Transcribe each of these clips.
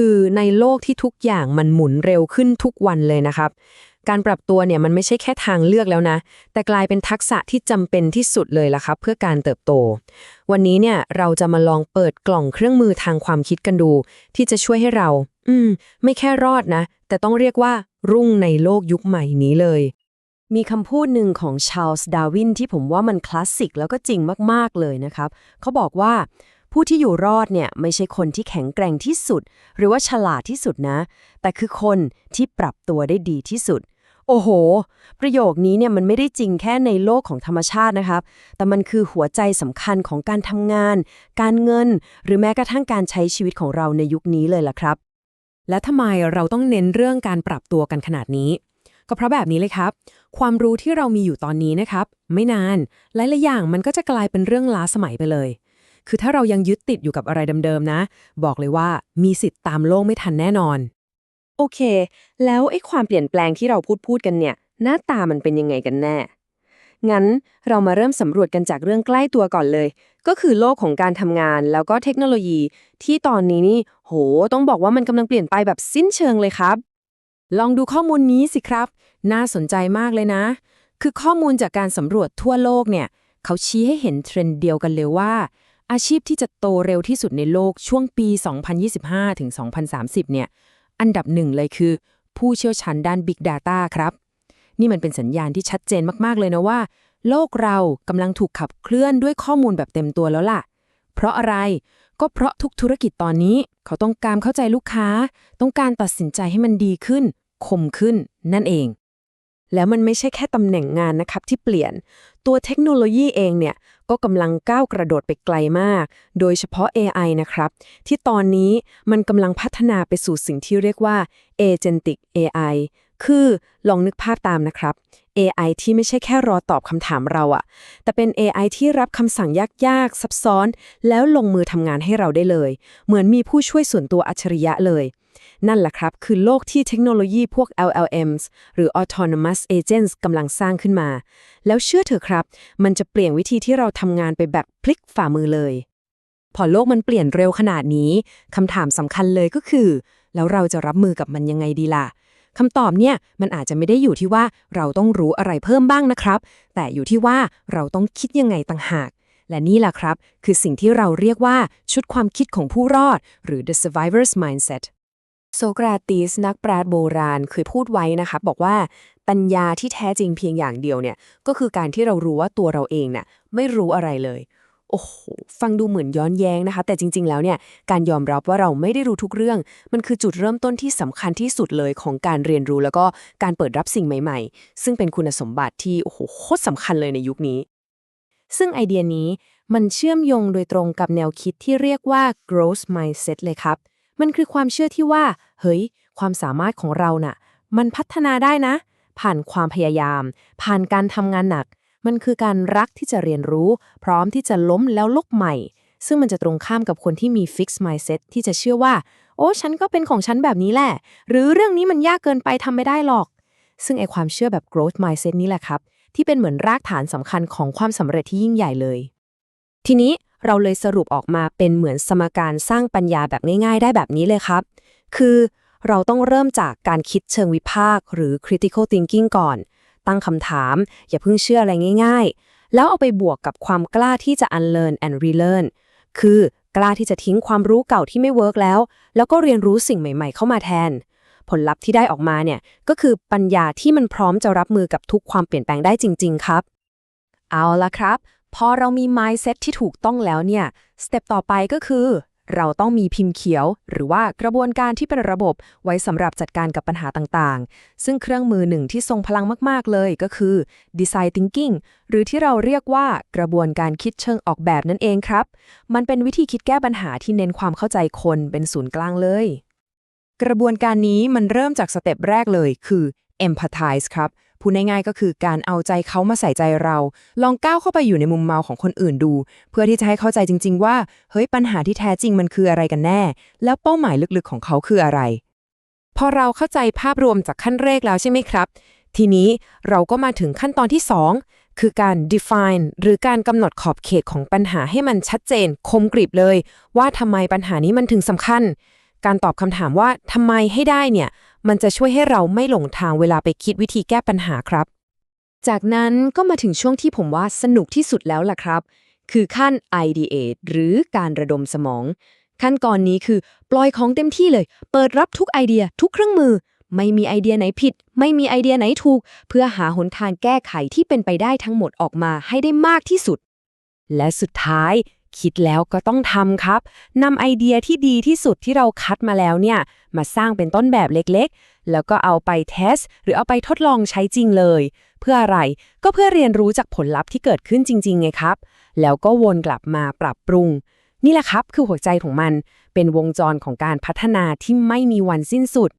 คือในโลกที่ทุกอย่างมันหมุนเร็วขึ้นทุกวันเลยนะครับ การปรับตัวเนี่ยมันไม่ใช่แค่ทางเลือกแล้วนะ แต่กลายเป็นทักษะที่จำเป็นที่สุดเลยล่ะครับ เพื่อการเติบโต วันนี้เนี่ยเราจะมาลองเปิดกล่องเครื่องมือทางความคิดกันดู ที่จะช่วยให้เรา อืม ไม่แค่รอดนะ แต่ต้องเรียกว่ารุ่งในโลกยุคใหม่นี้เลย มีคำพูดหนึ่งของชาลส์ดาวินที่ผมว่ามันคลาสสิกแล้วก็จริงมากๆเลยนะครับ เขาบอกว่า ผู้ที่อยู่รอดเนี่ยไม่ใช่คนที่แข็งแกร่งที่สุด หรือว่าฉลาดที่สุดนะ แต่คือคนที่ปรับตัวได้ดีที่สุด โอ้โห ประโยคนี้เนี่ยมันไม่ได้จริงแค่ในโลกของธรรมชาตินะครับ แต่มันคือหัวใจสำคัญของการทำงาน การเงิน หรือแม้กระทั่งการใช้ชีวิตของเราในยุคนี้เลยล่ะครับ และทำไมเราต้องเน้นเรื่องการปรับตัวกันขนาดนี้ก็เพราะแบบนี้เลยครับ ความรู้ที่เรามีอยู่ตอนนี้นะครับ ไม่นาน หลายๆอย่างมันก็จะกลายเป็นเรื่องล้าสมัยไปเลย คือถ้าเรายังยึดติดอยู่กับอะไรเดิมๆนะ บอกเลยว่ามีสิทธิ์ตามโลกไม่ทันแน่นอน โอเค แล้วไอ้ความเปลี่ยนแปลงที่เราพูดพูดกันเนี่ย หน้าตามันเป็นยังไงกันแน่ งั้นเรามาเริ่มสำรวจกันจากเรื่องใกล้ตัวก่อนเลย ก็คือโลกของการทำงานแล้วก็เทคโนโลยี ที่ตอนนี้นี่โห ต้องบอกว่ามันกำลังเปลี่ยนไปแบบสิ้นเชิงเลยครับ ลองดูข้อมูลนี้สิครับ น่าสนใจมากเลยนะ คือข้อมูลจากการสำรวจทั่วโลกเนี่ยเขาชี้ให้เห็นเทรนด์เดียวกันเลยว่า อาชีพที่จะโตเร็วที่สุดในโลกช่วงปี 2025 ถึง 2030 เนี่ย อันดับหนึ่งเลยคือ ผู้เชี่ยวชาญด้าน Big Data ครับ นี่มันเป็นสัญญาณที่ชัดเจนมากๆเลยนะว่า โลกเรากำลังถูกขับเคลื่อนด้วยข้อมูลแบบเต็มตัวแล้วล่ะ เพราะอะไรก็เพราะทุกธุรกิจตอนนี้ เขาต้องการเข้าใจลูกค้า ต้องการตัดสินใจให้มันดีขึ้น คมขึ้นนั่นเอง แล้วมันไม่ใช่แค่ตำแหน่งงานนะครับที่เปลี่ยน ตัวเทคโนโลยีเองเนี่ยก็กำลังก้าวกระโดดไปไกลมาก โดยเฉพาะ AI นะครับ ที่ตอนนี้มันกำลังพัฒนาไปสู่สิ่งที่เรียกว่า Agentic AI คือลองนึกภาพตามนะครับ AI ที่ไม่ใช่แค่รอตอบคำถามเราอะแต่เป็น AI ที่รับคำสั่งยากๆ ซับซ้อน แล้วลงมือทำงานให้เราได้เลย เหมือนมีผู้ช่วยส่วนตัวอัจฉริยะเลย นั่นแหละครับ คือโลกที่เทคโนโลยีพวก LLMs หรือ Autonomous Agents กำลังสร้างขึ้นมา แล้วเชื่อเถอะครับ มันจะเปลี่ยนวิธีที่เราทำงานไปแบบพลิกฝ่ามือเลย พอโลกมันเปลี่ยนเร็วขนาดนี้คำถามสำคัญเลยก็คือ แล้วเราจะรับมือกับมันยังไงดีล่ะคำตอบเนี่ยมันอาจจะไม่ได้อยู่ที่ว่าเราต้องรู้อะไรเพิ่มบ้างนะครับ แต่อยู่ที่ว่าเราต้องคิดยังไงต่างหาก และนี่แหละครับ คือสิ่งที่เราเรียกว่าชุดความคิดของผู้รอด หรือ the survivor's mindset โซกราตีสนักปราชญ์โบราณเคยพูดไว้นะคะบอกว่าปัญญาที่แท้จริงเพียงอย่างเดียวเนี่ยก็คือการที่เรารู้ว่าตัวเราเองน่ะไม่รู้อะไรเลย โอ้โหฟังดูเหมือนย้อนแย้งนะคะ แต่จริง ๆ แล้วเนี่ยการยอมรับว่าเราไม่ได้รู้ทุกเรื่อง มันคือจุดเริ่มต้นที่สำคัญที่สุดเลยของการเรียนรู้แล้วก็การเปิดรับสิ่งใหม่ ๆ ซึ่งเป็นคุณสมบัติที่โอ้โหโคตรสำคัญเลยในยุคนี้ ซึ่งไอเดียนี้มันเชื่อมโยงโดยตรงกับแนวคิดที่เรียกว่า growth mindset เลยครับ มันคือความเชื่อที่ว่า เฮ้ย ความสามารถของเราน่ะ มันพัฒนาได้นะ ผ่านความพยายาม ผ่านการทำงานหนัก มันคือการรักที่จะเรียนรู้ พร้อมที่จะล้มแล้วลุกใหม่ ซึ่งมันจะตรงข้ามกับคนที่มี fixed mindset ที่จะเชื่อว่า โอ้ฉันก็เป็นของฉันแบบนี้แหละ หรือเรื่องนี้มันยากเกินไปทำไม่ได้หรอก ซึ่งไอความเชื่อแบบ growth mindset นี่แหละครับ ที่เป็นเหมือนรากฐานสำคัญของความสำเร็จที่ยิ่งใหญ่เลย ทีนี้ เราเลยสรุปออกมาเป็นเหมือนสมการสร้างปัญญาแบบง่ายๆ ได้แบบนี้เลยครับ คือเราต้องเริ่มจากการคิดเชิงวิพากษ์หรือ critical thinking ก่อน ตั้งคำถาม อย่าเพิ่งเชื่ออะไรง่าย ๆ แล้วเอาไปบวกกับความกล้าที่จะ unlearn and relearn คือกล้าที่จะทิ้งความรู้เก่าที่ไม่เวิร์กแล้ว แล้วก็เรียนรู้สิ่งใหม่ๆ เข้ามาแทน ผลลัพธ์ที่ได้ออกมาเนี่ยก็คือปัญญาที่มันพร้อมจะรับมือกับทุกความเปลี่ยนแปลงได้จริง ๆ ครับ เอาละครับ พอเรามี mindset ที่ถูกต้องแล้วเนี่ยสเต็ปต่อไปก็คือ เราต้องมีพิมพ์เขียว หรือว่ากระบวนการที่เป็นระบบไว้สำหรับจัดการกับปัญหาต่างๆ ซึ่งเครื่องมือหนึ่งที่ทรงพลังมากๆเลยก็คือ design thinking หรือที่เราเรียกว่ากระบวนการคิดเชิงออกแบบนั่นเองครับ มันเป็นวิธีคิดแก้ปัญหาที่เน้นความเข้าใจคนเป็นศูนย์กลางเลย กระบวนการนี้มันเริ่มจากสเต็ปแรกเลยคือ empathize ครับ ดง่ายๆก็คือการเอาใจเขามาใส่ใจเรา ลองก้าวเข้าไปอยู่ในมุมเมาของคนอื่นดู เพื่อที่จะให้เข้าใจจริง ๆ ว่า เฮ้ยปัญหาที่แท้จริงมันคืออะไรกันแน่ แล้วเป้าหมายลึกๆของเขาคืออะไร พอเราเข้าใจภาพรวมจากขั้นแรกแล้วใช่ไหมครับ ทีนี้เราก็มาถึงขั้นตอนที่ 2 คือการ define หรือการกำหนดขอบเขตของปัญหาให้มันชัดเจน คมกริบเลย ว่าทำไมปัญหานี้มันถึงสำคัญ การตอบคำถามว่าทำไมให้ได้เนี่ย มันจะช่วยให้เราไม่หลงทางเวลาไปคิดวิธีแก้ปัญหาครับ จากนั้นก็มาถึงช่วงที่ผมว่าสนุกที่สุดแล้วล่ะครับ คือขั้น ideate หรือการระดมสมอง ขั้นก่อนนี้คือปล่อยของเต็มที่เลย เปิดรับทุกไอเดียทุกเครื่องมือ ไม่มีไอเดียไหนผิด ไม่มีไอเดียไหนถูก เพื่อหาหนทางแก้ไขที่เป็นไปได้ทั้งหมดออกมาให้ได้มากที่สุด และสุดท้าย คิดแล้วก็ต้องทำครับนำไอเดียที่ดีที่สุดที่เราคัดมาแล้วเนี่ยมาสร้างเป็นต้นแบบเล็กๆ แล้วก็เอาไปเทสหรือเอาไปทดลองใช้จริงเลย เพื่ออะไรก็เพื่อเรียนรู้จากผลลัพธ์ที่เกิดขึ้นจริงๆไงครับ แล้วก็วนกลับมาปรับปรุง นี่แหละครับคือหัวใจของมันเป็นวงจรของการพัฒนาที่ไม่มีวันสิ้นสุด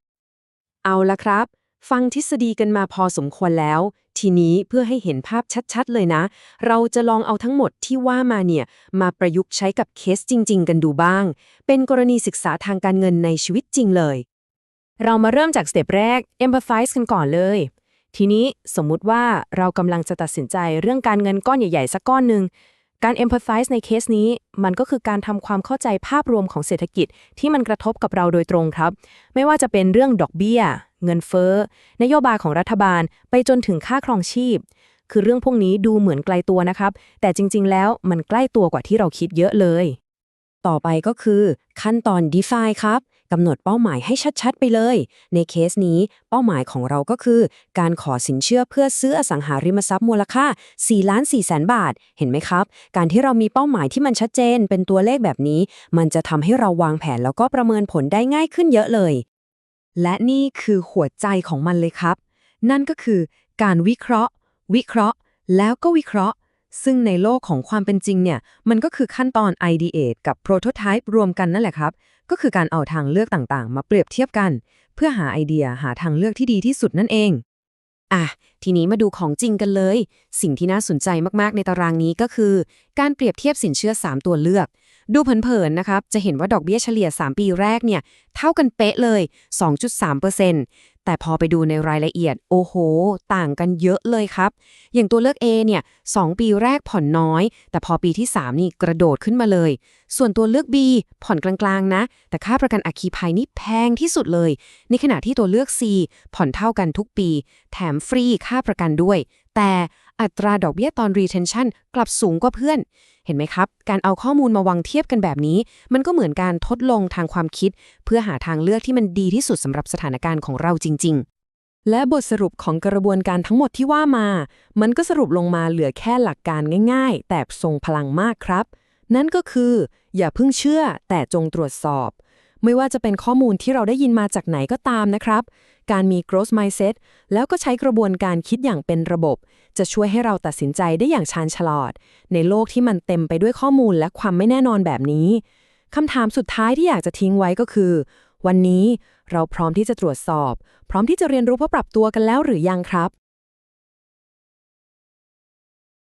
เอาละครับ ฟังทฤษฎีกันมาพอสมควรแล้ว ทีนี้เพื่อให้เห็นภาพชัดๆ เลยนะ เราจะลองเอาทั้งหมดที่ว่ามาเนี่ย มาประยุกต์ใช้กับเคสจริง ๆ กันดูบ้าง เป็นกรณีศึกษาทางการเงินในชีวิตจริงเลย เรามาเริ่มจากสเต็ปแรก empathize กันก่อนเลย ทีนี้สมมุติว่าเรากำลังจะตัดสินใจเรื่องการเงินก้อนใหญ่ๆสักก้อนหนึ่งการ empathize ในเคสนี้ มันก็คือการทำความเข้าใจภาพรวมของเศรษฐกิจที่มันกระทบกับเราโดยตรงครับ ไม่ว่าจะเป็นเรื่องดอกเบี้ย เงินเฟ้อ นโยบายของรัฐบาลไปจนถึงค่าครองชีพ คือเรื่องพวกนี้ดูเหมือนไกลตัวนะครับ แต่จริง ๆ แล้วมันใกล้ตัวกว่าที่เราคิดเยอะเลย ต่อไปก็คือ ขั้นตอน define ครับกำหนดเป้าหมายให้ชัดๆ ไปเลย ในเคสนี้เป้าหมายของเราก็คือ การขอสินเชื่อเพื่อซื้ออสังหาริมทรัพย์มูลค่า4ล้าน4แสนบาท เห็นไหมครับ การที่เรามีเป้าหมายที่มันชัดเจน เป็นตัวเลขแบบนี้ มันจะทำให้เราวางแผนแล้วก็ประเมินผลได้ง่ายขึ้นเยอะเลย และนี่คือหัวใจของมันเลยครับ นั่นก็คือการวิเคราะห์ วิเคราะห์ แล้วก็วิเคราะห์ ซึ่งในโลกของความเป็นจริงเนี่ย มันก็คือขั้นตอน ideate กับ prototype รวมกันนั่นแหละครับ ก็คือการเอาทางเลือกต่างๆ มาเปรียบเทียบกัน เพื่อหาไอเดียหาทางเลือกที่ดีที่สุดนั่นเอง อะ ทีนี้มาดูของจริงกันเลย สิ่งที่น่าสนใจมากๆในตารางนี้ก็คือ การเปรียบเทียบสินเชื่อ 3 ตัวเลือก ดูเผินๆนะครับ จะเห็นว่าดอกเบี้ยเฉลี่ย 3 ปีแรกเนี่ย เท่ากันเป๊ะเลย 2.3%แต่พอไปดูในรายละเอียด โอ้โห ต่างกันเยอะเลยครับ อย่างตัวเลือก A เนี่ย2ปีแรกผ่อนน้อย แต่พอปีที่ 3 นี่กระโดดขึ้นมาเลย ส่วนตัวเลือก B ผ่อนกลางๆนะ แต่ค่าประกันอัคคีภัยนี่แพงที่สุดเลย ในขณะที่ตัวเลือก C ผ่อนเท่ากันทุกปี แถมฟรีค่าประกันด้วย แต่อัตราดอกเบี้ยตอน retention กลับสูงกว่าเพื่อน เห็นไหมครับ การเอาข้อมูลมาวางเทียบกันแบบนี้ มันก็เหมือนการทดลองทางความคิด เพื่อหาทางเลือกที่มันดีที่สุดสำหรับสถานการณ์ของเราจริง ๆและบทสรุปของกระบวนการทั้งหมดที่ว่ามา มันก็สรุปลงมาเหลือแค่หลักการง่ายๆ แต่ทรงพลังมากครับ นั่นก็คือ อย่าเพิ่งเชื่อแต่จงตรวจสอบ ไม่ว่าจะเป็นข้อมูลที่เราได้ยินมาจากไหนก็ตามนะครับ การมี growth mindset แล้วก็ใช้กระบวนการคิดอย่างเป็นระบบ จะช่วยให้เราตัดสินใจได้อย่างชาญฉลาดในโลกที่มันเต็มไปด้วยข้อมูลและความไม่แน่นอนแบบนี้คำถามสุดท้ายที่อยากจะทิ้งไว้ก็คือ วันนี้เราพร้อมที่จะตรวจสอบ พร้อมที่จะเรียนรู้เพื่อปรับตัวกันแล้วหรือยังครับ